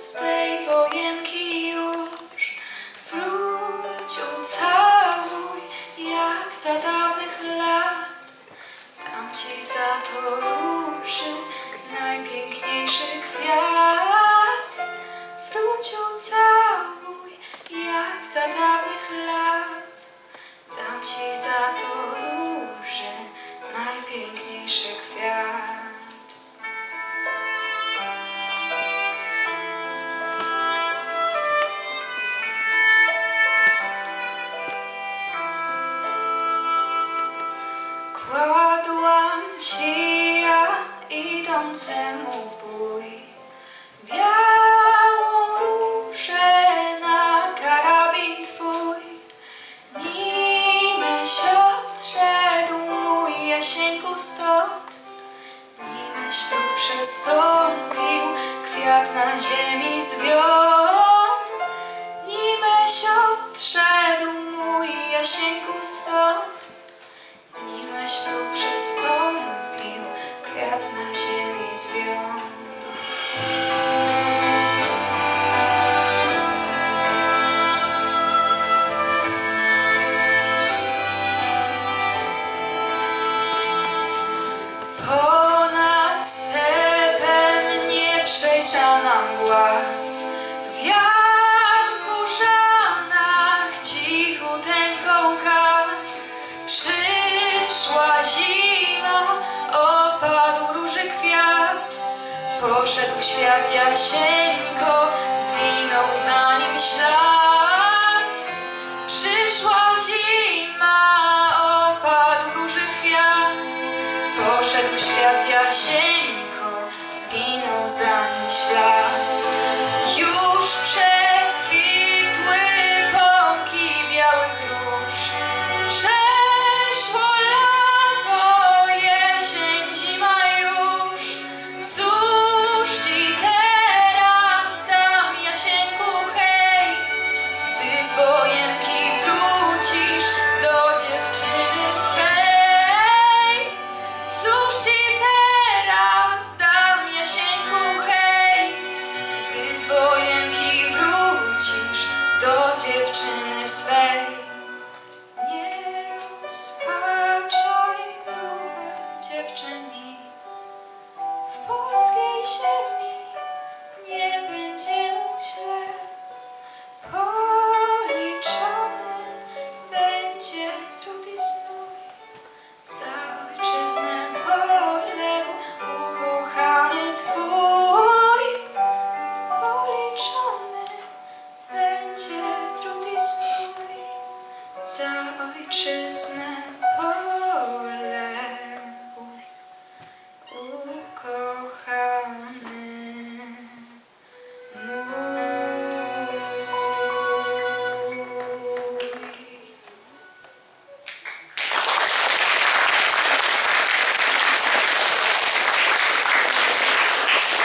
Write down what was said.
z tej wojenki już Wróć, ucałuj, jak za dawnych lat. Tam ci za to róży najpiękniejszy kwiat. Wróć, ucałuj, jak za dawnych lat. Kładłam ci ja idącemu w bój. Białą różę na karabin twój. Nimeś odszedł mój Jasieńku stąd Nimeś próg przestąpił kwiat na ziemi zwiąd Nimeś odszedł mój Jasieńku stąd mgła, wiatr w burzanach cichuteńko łka. Przyszła zima, opadł róży kwiat, poszedł w świat Jasieńko, zginął za nim ślad. Za za ojczyznę poległ ukochany Twój. Policzony będzie trud i znów za ojczyznę